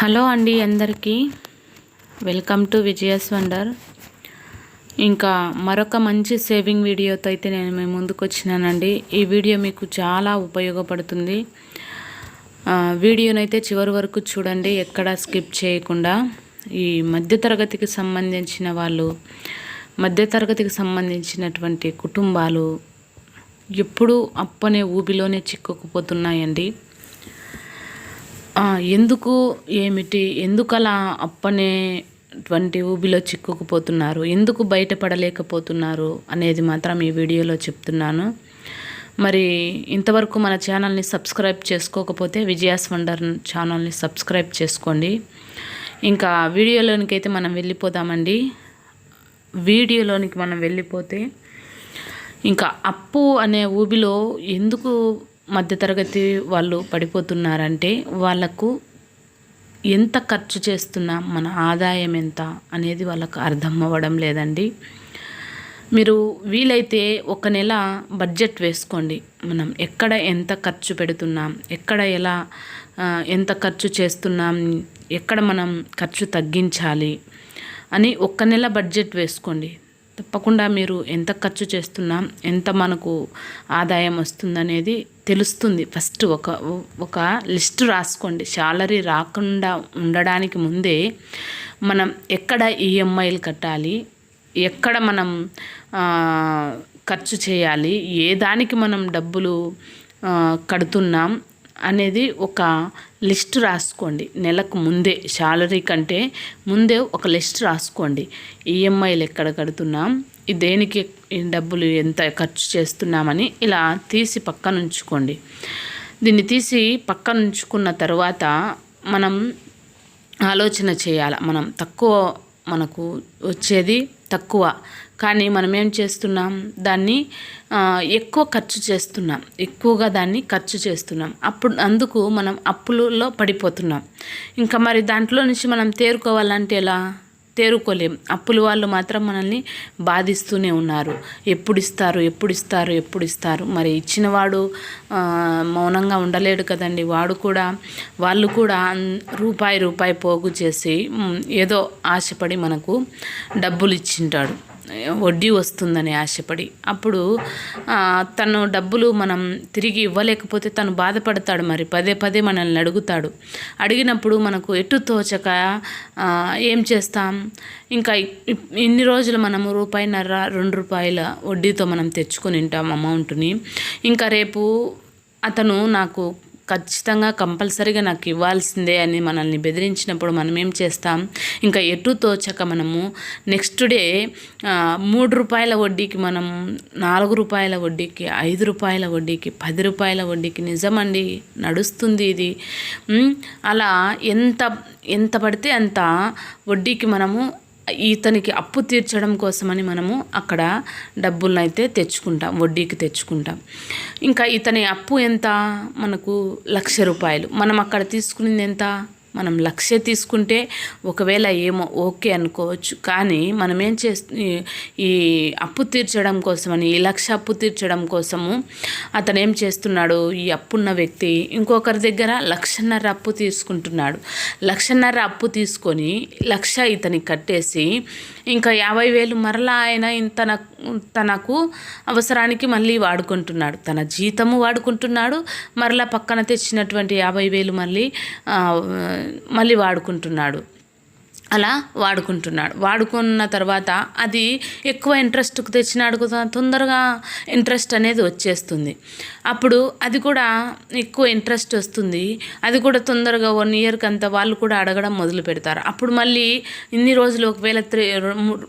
Hello అండి అందరికీ. Welcome to Vijaya's wonder. ఇంకా మరొక మంచి సేవింగ్ వీడియోతో అయితే నేను మీ ముందుకు వచ్చినానండి. ఈ వీడియో మీకు చాలా ఉపయోగపడుతుంది. వీడియోనైతే చివరి వరకు చూడండి ఎక్కడ స్కిప్ చేయకుండా. ఈ మధ్యతరగతికి సంబంధించిన వాళ్ళు మధ్యతరగతికి సంబంధించినటువంటి కుటుంబాలు ఎప్పుడూ అప్పనే ఊబిలోనే చిక్కుకుపోతున్నాయండి. ఎందుకు ఏమిటి? ఎందుకు అలా అప్పనేటువంటి ఊబిలో చిక్కుకుపోతున్నారు? ఎందుకు బయటపడలేకపోతున్నారు? అనేది మాత్రం ఈ వీడియోలో చెప్తున్నాను. మరి ఇంతవరకు మన ఛానల్ని సబ్స్క్రైబ్ చేసుకోకపోతే విజయాస్ వండర్ ఛానల్ని సబ్స్క్రైబ్ చేసుకోండి. ఇంకా వీడియోలోనికి అయితే మనం వెళ్ళిపోదామండి. వీడియోలోనికి మనం వెళ్ళిపోతే ఇంకా అప్పు అనే ఊబిలో ఎందుకు మధ్యతరగతి వాళ్ళు పడిపోతున్నారంటే వాళ్ళకు ఎంత ఖర్చు చేస్తున్నాం మన ఆదాయం ఎంత అనేది వాళ్ళకు అర్థం అవ్వడం లేదండి. మీరు వీలైతే ఒక నెల బడ్జెట్ వేసుకోండి. మనం ఎక్కడ ఎంత ఖర్చు పెడుతున్నాం ఎక్కడ ఎలా ఎంత ఖర్చు చేస్తున్నాం ఎక్కడ మనం ఖర్చు తగ్గించాలి అని ఒక్క నెల బడ్జెట్ వేసుకోండి. తప్పకుండా మీరు ఎంత ఖర్చు చేస్తున్నాం ఎంత మనకు ఆదాయం వస్తుందనేది తెలుస్తుంది. ఫస్ట్ ఒక ఒక లిస్ట్ రాసుకోండి. శాలరీ రాకుండా ఉండడానికి ముందే మనం ఎక్కడ ఈఎంఐలు కట్టాలి ఎక్కడ మనం ఖర్చు చేయాలి ఏ దానికి మనం డబ్బులు కడుతున్నాం అనేది ఒక లిస్ట్ రాసుకోండి. నెలకు ముందే శాలరీ కంటే ముందే ఒక లిస్ట్ రాసుకోండి. ఈఎంఐలు ఎక్కడ కడుతున్నాం? దేనికి డబ్బులు ఎంత ఖర్చు చేస్తున్నామని ఇలా తీసి పక్కన ఉంచుకోండి. దీన్ని తీసి పక్కన ఉంచుకున్న తర్వాత మనం ఆలోచన చేయాలి. మనం తక్కువ మనకు వచ్చేది తక్కువ కానీ మనం ఏం చేస్తున్నాం? దాన్ని ఎక్కువ ఖర్చు చేస్తున్నాం. ఎక్కువగా దాన్ని ఖర్చు చేస్తున్నాం. అప్పుడు అందుకు మనం అప్పులలో పడిపోతున్నాం. ఇంకా మరి దాంట్లో నుంచి మనం తేరుకోవాలంటే ఎలా? తేరుకోలేం. అప్పులు వాళ్ళు మాత్రం మనల్ని బాధిస్తూనే ఉన్నారు. ఎప్పుడు ఇస్తారు ఎప్పుడు ఇస్తారు ఎప్పుడు ఇస్తారు మరి ఇచ్చినవాడు మౌనంగా ఉండలేడు కదండి. వాడు కూడా వాళ్ళు కూడా రూపాయి రూపాయి పోగు చేసి ఏదో ఆశపడి మనకు డబ్బులు ఇచ్చింటాడు. వడ్డీ వస్తుందని ఆశపడి అప్పుడు తను డబ్బులు మనం తిరిగి ఇవ్వలేకపోతే తను బాధపడతాడు మరి. పదే పదే మనల్ని అడుగుతాడు. అడిగినప్పుడు మనకు ఎటు తోచక ఏం చేస్తాం? ఇంకా ఇన్ని రోజులు మనము రూపాయిన్నర రెండు రూపాయల వడ్డీతో మనం తెచ్చుకొని ఉంటాం అమౌంట్ని. ఇంకా రేపు అతను నాకు ఖచ్చితంగా కంపల్సరీగా నాకు ఇవ్వాల్సిందే అని మనల్ని బెదిరించినప్పుడు మనం ఏం చేస్తాం? ఇంకా ఎటు తోచక మనము నెక్స్ట్ డే మూడు రూపాయల వడ్డీకి మనం నాలుగు రూపాయల వడ్డీకి ఐదు రూపాయల వడ్డీకి పది రూపాయల వడ్డీకి నిజమండి? నడుస్తుంది ఇది. అలా ఎంత ఎంత పడితే అంత వడ్డీకి మనము ఇతనికి అప్పు తీర్చడం కోసమని మనము అక్కడ డబ్బులను అయితే తెచ్చుకుంటాం వడ్డీకి తెచ్చుకుంటాం. ఇంకా ఇతని అప్పు ఎంత? మనకు లక్ష రూపాయలు. మనం అక్కడ తీసుకునేది ఎంత? మనం లక్ష తీసుకుంటే ఒకవేళ ఏమో ఓకే అనుకోవచ్చు. కానీ మనం ఏం చేస్తు ఈ అప్పు తీర్చడం కోసమని ఈ లక్ష అప్పు తీర్చడం కోసము అతను ఏం చేస్తున్నాడు? ఈ అప్పున్న వ్యక్తి ఇంకొకరి దగ్గర లక్షన్నర అప్పు తీసుకుంటున్నాడు. లక్షన్నర అప్పు తీసుకొని లక్ష ఇతనికి కట్టేసి ఇంకా యాభై వేలు మరలా ఆయన తన తనకు అవసరానికి మళ్ళీ వాడుకుంటున్నాడు. తన జీతము వాడుకుంటున్నాడు. మరలా పక్కన తెచ్చినటువంటి యాభై వేలు మళ్ళీ మళ్ళీ వాడుకుంటున్నాడు. అలా వాడుకుంటున్నాడు. వాడుకున్న తర్వాత అది ఎక్కువ ఇంట్రెస్ట్కు తెచ్చినాడు తొందరగా ఇంట్రెస్ట్ అనేది వచ్చేస్తుంది. అప్పుడు అది కూడా ఎక్కువ ఇంట్రెస్ట్ వస్తుంది. అది కూడా తొందరగా వన్ ఇయర్కి అంతా వాళ్ళు కూడా అడగడం మొదలు పెడతారు. అప్పుడు మళ్ళీ ఇన్ని రోజులు ఒకవేళ త్రీ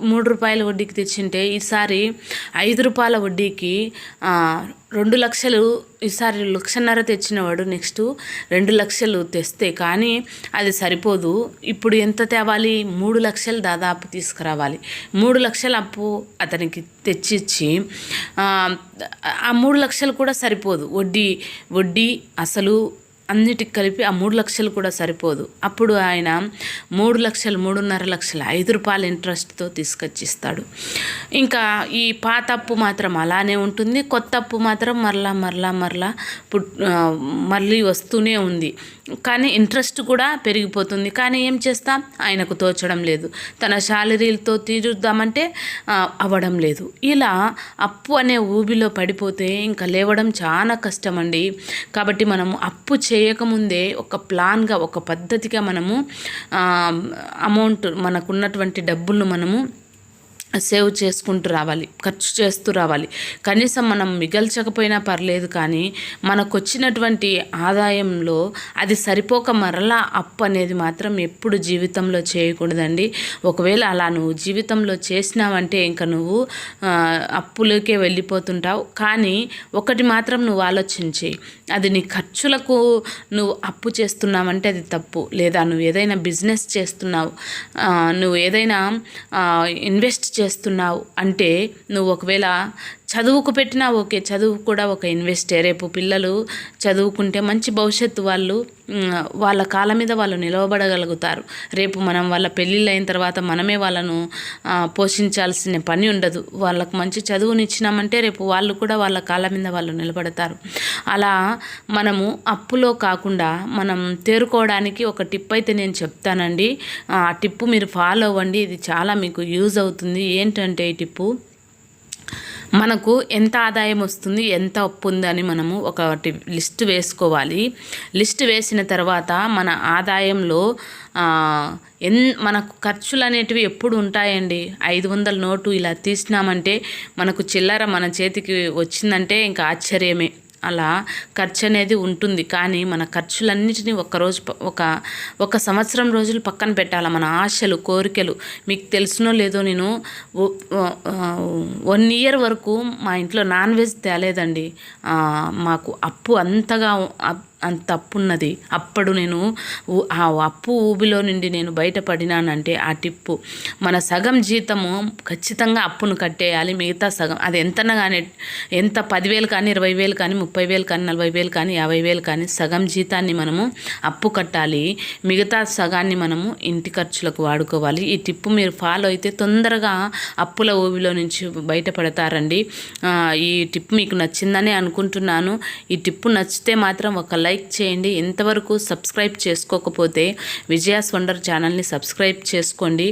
మూడు రూపాయల వడ్డీకి తెచ్చింటే ఈసారి ఐదు రూపాయల వడ్డీకి రెండు లక్షలు ఈసారి లక్షన్నర తెచ్చినవాడు నెక్స్ట్ రెండు లక్షలు తెస్తే కానీ అది సరిపోదు. ఇప్పుడు ఎంత తేవాలి? మూడు లక్షలు దాదాపు తీసుకురావాలి. మూడు లక్షల అప్పు అతనికి తెచ్చిచ్చి ఆ, ఆ మూడు లక్షలు కూడా సరిపోదు. వడ్డీ వడ్డీ అసలు అన్నిటికి కలిపి ఆ మూడు లక్షలు కూడా సరిపోదు. అప్పుడు ఆయన మూడు లక్షలు మూడున్నర లక్షలు ఐదు రూపాయల ఇంట్రెస్ట్తో తీసుకొచ్చిస్తాడు. ఇంకా ఈ పాత అప్పు మాత్రం అలానే ఉంటుంది. కొత్త అప్పు మాత్రం మరలా మరలా మరలా పుట్ మళ్ళీ వస్తూనే ఉంది. కానీ ఇంట్రెస్ట్ కూడా పెరిగిపోతుంది. కానీ ఏం చేస్తాం? ఆయనకు తోచడం లేదు. తన శాలరీలతో తీరుద్దామంటే అవ్వడం లేదు. ఇలా అప్పు అనే ఊబిలో పడిపోతే ఇంకా లేవడం చాలా కష్టం అండి కాబట్టి మనము అప్పు చేయకముందే ఒక ప్లాన్గా ఒక పద్ధతిగా మనము అమౌంట్ మనకున్నటువంటి డబ్బులను మనము సేవ్ చేసుకుంటూ రావాలి ఖర్చు చేస్తూ రావాలి. కనీసం మనం మిగల్చకపోయినా పర్లేదు కానీ మనకు వచ్చినటువంటి ఆదాయంలో అది సరిపోక మరలా అప్పు అనేది మాత్రం ఎప్పుడు జీవితంలో చేయకూడదండి. ఒకవేళ అలా నువ్వు జీవితంలో చేసినావంటే ఇంకా నువ్వు అప్పులకే వెళ్ళిపోతుంటావు. కానీ ఒకటి మాత్రం నువ్వు ఆలోచించి అది నీ ఖర్చులకు నువ్వు అప్పు చేస్తున్నావంటే అది తప్పు. లేదా నువ్వు ఏదైనా బిజినెస్ చేస్తున్నావు నువ్వు ఏదైనా ఇన్వెస్ట్ ఇన్వెస్ట్ చేస్తున్నావు అంటే నువ్వు ఒకవేళ చదువుకు పెట్టినా ఓకే చదువు కూడా ఒక ఇన్వెస్టే రేపు పిల్లలు చదువుకుంటే మంచి భవిష్యత్తు వాళ్ళు వాళ్ళ కాళ్ళ మీద వాళ్ళు నిలవబడగలుగుతారు. రేపు మనం వాళ్ళ పెళ్ళిళ్ళు అయిన తర్వాత మనమే వాళ్ళను పోషించాల్సిన పని ఉండదు. వాళ్ళకు మంచి చదువుని ఇచ్చినామంటే రేపు వాళ్ళు కూడా వాళ్ళ కాళ్ళ మీద వాళ్ళు నిలబడతారు. అలా మనము అప్పులో కాకుండా మనం తేరుకోవడానికి ఒక టిప్ అయితే నేను చెప్తానండి. ఆ టిప్పు మీరు ఫాలో అవ్వండి. ఇది చాలా మీకు యూజ్ అవుతుంది. ఏంటంటే ఈ టిప్పు? మనకు ఎంత ఆదాయం వస్తుంది ఎంత అప్పు ఉందని మనము ఒకటి లిస్ట్ వేసుకోవాలి. లిస్ట్ వేసిన తర్వాత మన ఆదాయంలో ఎన్ మనకు ఖర్చులు అనేటివి ఎప్పుడు ఉంటాయండి? ఐదు వందల నోటు ఇలా తీసినామంటే మనకు చిల్లర మన చేతికి వచ్చిందంటే ఇంకా ఆశ్చర్యమే. అలా ఖర్చు అనేది ఉంటుంది. కానీ మన ఖర్చులన్నిటినీ ఒక్కరోజు ఒక ఒక సంవత్సరం రోజులు పక్కన పెట్టాలి? మన ఆశలు కోరికలు. మీకు తెలుసునో లేదో నేను వన్ ఇయర్ వరకు మా ఇంట్లో నాన్ వెజ్ తేలేదండి. మాకు అప్పు అంతగా అంత అప్పు ఉన్నది అప్పుడు నేను ఆ అప్పు ఊబిలో నుండి నేను బయటపడినానంటే ఆ టిప్పు. మన సగం జీతము ఖచ్చితంగా అప్పును కట్టేయాలి. మిగతా సగం అది ఎంతన కానీ ఎంత పదివేలు కానీ ఇరవై వేలు కానీ ముప్పై వేలు కానీ నలభై వేలు కానీ యాభై వేలు కానీ సగం జీతాన్ని మనము అప్పు కట్టాలి. మిగతా సగాన్ని మనము ఇంటి ఖర్చులకు వాడుకోవాలి. ఈ టిప్పు మీరు ఫాలో అయితే తొందరగా అప్పుల ఊబిలో నుంచి బయటపడతారండి. ఈ టిప్ మీకు నచ్చిందని అనుకుంటున్నాను. ఈ టిప్పు నచ్చితే మాత్రం ఒక లైక్ లైక్ చేయండి. ఇంతవరకు సబ్స్క్రైబ్ చేసుకోకపోతే విజయాస్ వండర్ ఛానల్ని సబ్స్క్రైబ్ చేసుకోండి.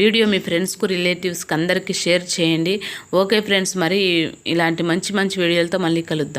వీడియో మీ ఫ్రెండ్స్కు రిలేటివ్స్కి అందరికీ షేర్ చేయండి. ఓకే ఫ్రెండ్స్ మరి ఇలాంటి మంచి మంచి వీడియోలతో మళ్ళీ కలుద్దాం.